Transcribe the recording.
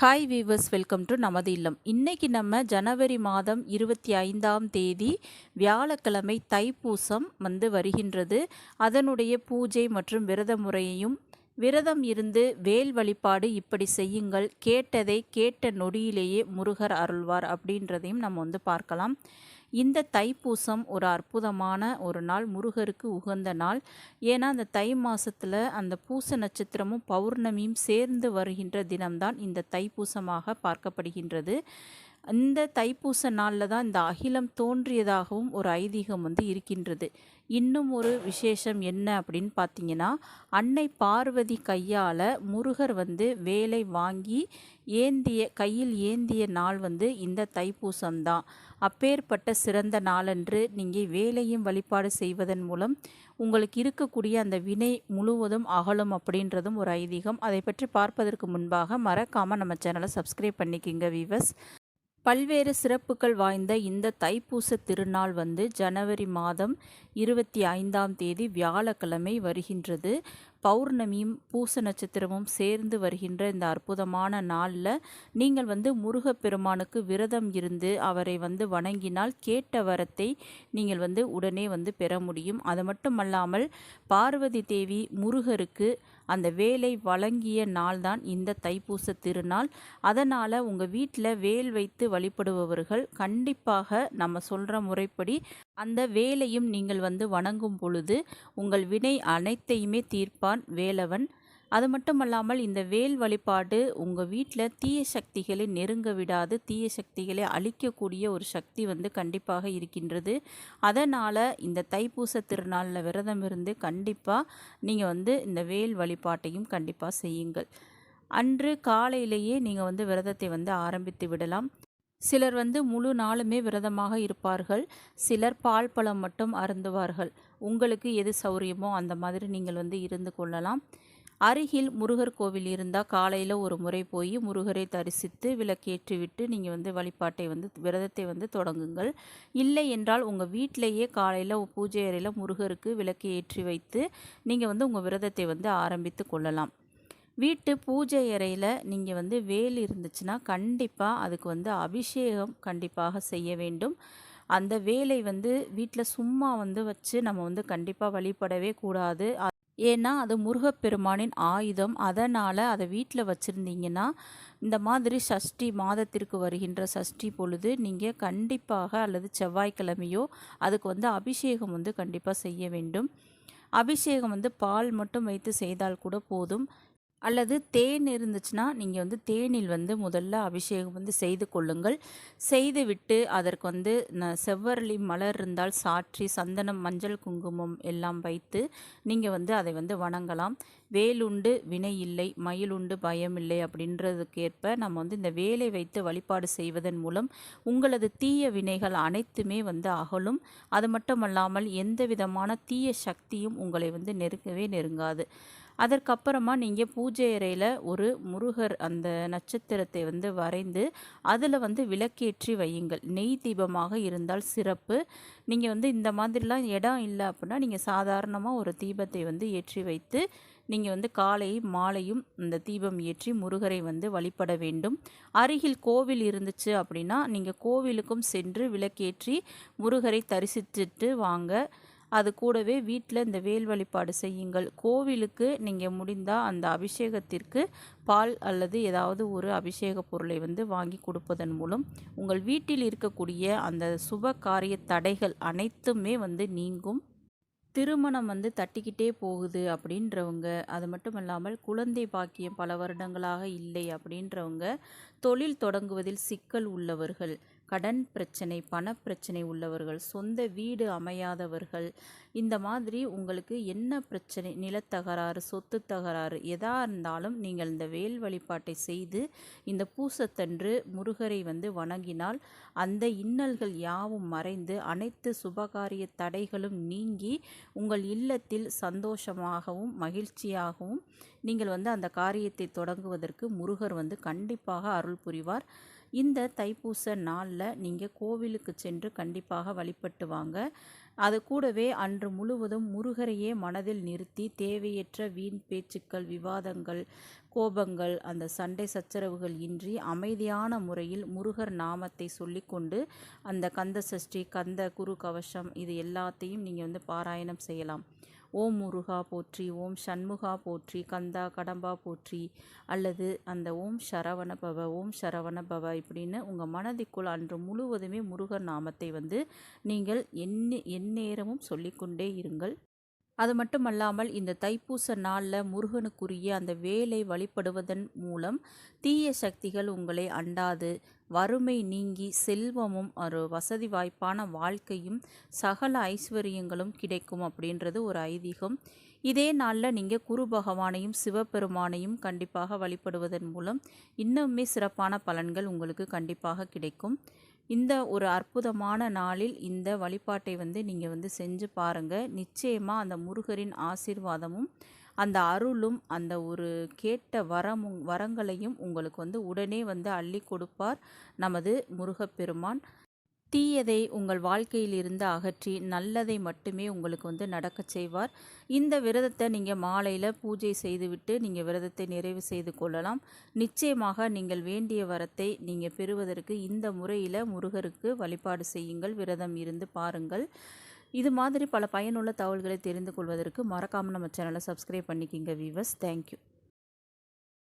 Hi viewers welcome to நமது இல்லம். இன்றைக்கி நம்ம ஜனவரி மாதம் இருபத்தி ஐந்தாம் தேதி வியாழக்கிழமை தைப்பூசம் வந்து வருகின்றது. அதனுடைய பூஜை மற்றும் விரத முறையையும் விரதம் இருந்து வேல் வழிபாடு இப்படி செய்யுங்கள். கேட்டதை கேட்ட நொடியிலேயே முருகர் அருள்வார் அப்படின்றதையும் நம்ம வந்து பார்க்கலாம். இந்த தைப்பூசம் ஒரு அற்புதமான ஒரு நாள் முருகருக்கு உகந்த நாள். ஏன்னா அந்த தை மாதத்தில் அந்த பூச நட்சத்திரமும் பௌர்ணமியும் சேர்ந்து வருகின்ற தினம்தான் இந்த தைப்பூசமாக பார்க்கப்படுகின்றது. இந்த தைப்பூச நாளில் தான் இந்த அகிலம் தோன்றியதாகவும் ஒரு ஐதீகம் வந்து இருக்கின்றது. இன்னும் ஒரு விசேஷம் என்ன அப்படின்னு பார்த்தீங்கன்னா அன்னை பார்வதி கையால் முருகர் வந்து வேலை வாங்கி ஏந்திய கையில் ஏந்திய நாள் வந்து இந்த தைப்பூசம்தான் அப்பேற்பட்ட சிறந்த நாளன்று நீங்கள் வேலையும் வழிபாடு செய்வதன் மூலம் உங்களுக்கு இருக்கக்கூடிய அந்த வினை முழுவதும் அகலும் அப்படின்றதும் ஒரு ஐதீகம். அதை பற்றி பார்ப்பதற்கு முன்பாக மறக்காமல் நம்ம சேனலை சப்ஸ்கிரைப் பண்ணிக்கிங்க வீவர்ஸ் பல்வேறு சிறப்புகள் வாய்ந்த இந்த தைப்பூச திருநாள் வந்து ஜனவரி மாதம் இருபத்தி ஐந்தாம் தேதி வியாழக்கிழமை வருகின்றது. பௌர்ணமியும் பூச நட்சத்திரமும் சேர்ந்து வருகின்ற இந்த அற்புதமான நாளில் நீங்கள் வந்து முருகப்பெருமானுக்கு விரதம் இருந்து அவரை வந்து வணங்கினால் கேட்ட வரத்தை நீங்கள் வந்து உடனே வந்து பெற முடியும். அது மட்டுமல்லாமல் பார்வதி தேவி முருகருக்கு அந்த வேலை வழங்கிய நாள்தான் இந்த தைப்பூச திருநாள். அதனால் உங்கள் வீட்டில் வேல் வைத்து வழிபடுபவர்கள் கண்டிப்பாக நம்ம சொல்கிற முறைப்படி அந்த வேலையும் நீங்கள் வந்து வணங்கும் பொழுது உங்கள் வினை அனைத்தையுமே தீர்ப்பான் வேலவன். அது மட்டுமல்லாமல் இந்த வேல் வழிபாடு உங்கள் வீட்டில் தீய சக்திகளை நெருங்க விடாது தீய சக்திகளை அழிக்கக்கூடிய ஒரு சக்தி வந்து கண்டிப்பாக இருக்கின்றது. அதனால் இந்த தைப்பூச திருநாளில் விரதம் இருந்து கண்டிப்பாக நீங்கள் வந்து இந்த வேல் வழிபாட்டையும் கண்டிப்பாக செய்யுங்கள். அன்று காலையிலேயே நீங்கள் வந்து விரதத்தை வந்து ஆரம்பித்து விடலாம். சிலர் வந்து முழு நாளுமே விரதமாக இருப்பார்கள். சிலர் பால் பழம் மட்டும் அருந்துவார்கள். உங்களுக்கு எது சௌரியமோ அந்த மாதிரி நீங்கள் வந்து இருந்து கொள்ளலாம். அருகில் முருகர் கோவில் இருந்தால் காலையில் ஒரு முறை போய் முருகரை தரிசித்து விளக்கேற்றி விட்டு நீங்கள் வந்து வழிபாட்டை வந்து விரதத்தை வந்து தொடங்குங்கள். இல்லை என்றால் உங்கள் வீட்டிலேயே காலையில் பூஜை அறையில் முருகருக்கு விளக்கு ஏற்றி வைத்து நீங்கள் வந்து உங்கள் விரதத்தை வந்து ஆரம்பித்து கொள்ளலாம். வீட்டு பூஜை அறையில் நீங்கள் வந்து வேல் இருந்துச்சுன்னா கண்டிப்பாக அதுக்கு வந்து அபிஷேகம் கண்டிப்பாக செய்ய வேண்டும். அந்த வேலை வந்து வீட்டில் சும்மா வந்து வச்சு நம்ம வந்து கண்டிப்பாக வழிபடவே கூடாது. ஏன்னா அது முருகப்பெருமானின் ஆயுதம். அதனால் அதை வீட்டில் வச்சுருந்தீங்கன்னா இந்த மாதிரி சஷ்டி மாதத்திற்கு வருகின்ற சஷ்டி பொழுது நீங்கள் கண்டிப்பாக அல்லது செவ்வாய்க்கிழமையோ அதுக்கு வந்து அபிஷேகம் வந்து கண்டிப்பாக செய்ய வேண்டும். அபிஷேகம் வந்து பால் மட்டும் வைத்து செய்தால் கூட போதும். அல்லது தேன் இருந்துச்சுன்னா நீங்கள் வந்து தேனில் வந்து முதல்ல அபிஷேகம் வந்து செய்து கொள்ளுங்கள். செய்து விட்டு அதற்கு வந்து செவ்வரளி மலர் இருந்தால் சாற்றி சந்தனம் மஞ்சள் குங்குமம் எல்லாம் வைத்து நீங்கள் வந்து அதை வந்து வணங்கலாம். வேலுண்டு வினை இல்லை மயிலுண்டு பயம் இல்லை அப்படின்றதுக்கேற்ப நம்ம வந்து இந்த வேலை வைத்து வழிபாடு செய்வதன் மூலம் உங்களது தீய வினைகள் அனைத்துமே வந்து அகலும். அது மட்டுமல்லாமல் எந்த விதமான தீய சக்தியும் உங்களை வந்து நெருங்கவே நெருங்காது. அதற்கப்புறமா நீங்கள் பூஜை அறையில் ஒரு முருகர் அந்த நட்சத்திரத்தை வந்து வரைந்து அதில் வந்து விளக்கேற்றி வையுங்கள். நெய் தீபமாக இருந்தால் சிறப்பு. நீங்கள் வந்து இந்த மாதிரிலாம் இடம் இல்லை அப்படின்னா நீங்கள் சாதாரணமாக ஒரு தீபத்தை வந்து ஏற்றி வைத்து நீங்கள் வந்து காலையும் மாலையும் இந்த தீபம் ஏற்றி முருகரை வந்து வழிபட வேண்டும். அருகில் கோவில் இருந்துச்சு அப்படின்னா நீங்கள் கோவிலுக்கும் சென்று விளக்கேற்றி முருகரை தரிசித்துட்டு வாங்க. அது கூடவே வீட்டில் இந்த வேல் வழிபாடு செய்யுங்கள். கோவிலுக்கு நீங்கள் முடிந்தால் அந்த அபிஷேகத்திற்கு பால் அல்லது ஏதாவது ஒரு அபிஷேக பொருளை வந்து வாங்கி கொடுப்பதன் மூலம் உங்கள் வீட்டில் இருக்கக்கூடிய அந்த சுப காரிய தடைகள் அனைத்துமே வந்து நீங்கும். திருமணம் வந்து தட்டிக்கிட்டே போகுது அப்படின்றவங்க அது மட்டும் இல்லாமல் குழந்தை பாக்கியம் பல வருடங்களாக இல்லை அப்படின்றவங்க தொழில் தொடங்குவதில் சிக்கல் உள்ளவர்கள் கடன் பிரச்சனை பணப்பிரச்சனை உள்ளவர்கள் சொந்த வீடு அமையாதவர்கள் இந்த மாதிரி உங்களுக்கு என்ன பிரச்சனை? நிலத்தகராறு சொத்து தகராறு எதாக இருந்தாலும் நீங்கள் இந்த வேல் வழிபாட்டை செய்து இந்த பூசத்தன்று முருகரை வந்து வணங்கினால் அந்த இன்னல்கள் யாவும் மறைந்து அனைத்து சுபகாரிய தடைகளும் நீங்கி உங்கள் இல்லத்தில் சந்தோஷமாகவும் மகிழ்ச்சியாகவும் நீங்கள் வந்து அந்த காரியத்தை தொடங்குவதற்கு முருகர் வந்து கண்டிப்பாக அருள் புரிவார். இந்த தைப்பூச நாளில் நீங்கள் கோவிலுக்கு சென்று கண்டிப்பாக வழிபட்டு வாங்க. அது கூடவே அன்று முழுவதும் முருகரையே மனதில் நிறுத்தி தேவையற்ற வீண் பேச்சுக்கள் விவாதங்கள் கோபங்கள் அந்த சண்டை சச்சரவுகள் இன்றி அமைதியான முறையில் முருகர் நாமத்தை சொல்லிக்கொண்டு அந்த கந்த சஷ்டி கந்த குரு கவசம் இது எல்லாத்தையும் நீங்கள் வந்து பாராயணம் செய்யலாம். ஓம் முருகா போற்றி ஓம் சண்முகா போற்றி கந்தா கடம்பா போற்றி அல்லது அந்த ஓம் சரவண பவ ஓம் சரவண பவ இப்படின்னு உங்கள் மனதிற்குள் அன்று முழுவதுமே முருகர் நாமத்தை வந்து நீங்கள் எண்ணி எந்நேரமும் சொல்லிக்கொண்டே இருங்கள். அது மட்டுமல்லாமல் இந்த தைப்பூச நாளில் முருகனுக்குரிய அந்த வேலை வழிபடுவதன் மூலம் தீய சக்திகள் உங்களை அண்டாது. வறுமை நீங்கி செல்வமும் ஒரு வசதி வாய்ப்பான வாழ்க்கையும் சகல ஐஸ்வர்யங்களும் கிடைக்கும் அப்படின்றது ஒரு ஐதீகம். இதே நாளில் நீங்கள் குரு பகவானையும் சிவபெருமானையும் கண்டிப்பாக வழிபடுவதன் மூலம் இன்னுமே சிறப்பான பலன்கள் உங்களுக்கு கண்டிப்பாக கிடைக்கும். இந்த ஒரு அற்புதமான நாளில் இந்த வழிபாட்டை வந்து நீங்கள் வந்து செஞ்சு பாருங்கள் நிச்சயமாக அந்த முருகரின் ஆசீர்வாதமும் அந்த அருளும் அந்த ஒரு கேட்ட வரமும் வரங்களையும் உங்களுக்கு வந்து உடனே வந்து அள்ளி கொடுப்பார். நமது முருகப்பெருமான். தீயதை உங்கள் வாழ்க்கையிலிருந்து அகற்றி நல்லதை மட்டுமே உங்களுக்கு வந்து நடக்கச் செய்வார். இந்த விரதத்தை நீங்கள் மாலையில் பூஜை செய்துவிட்டு நீங்கள் விரதத்தை நிறைவு செய்து கொள்ளலாம். நிச்சயமாக நீங்கள் வேண்டிய வரத்தை நீங்கள் பெறுவதற்கு இந்த முறையில் முருகருக்கு வழிபாடு செய்யுங்கள். விரதம் இருந்து பாருங்கள். இது மாதிரி பல பயனுள்ள தகவல்களை தெரிந்து கொள்வதற்கு மறக்காமல் நம்ம சேனலை சப்ஸ்கிரைப் பண்ணிக்கிங்க வீவர்ஸ் தேங்க்யூ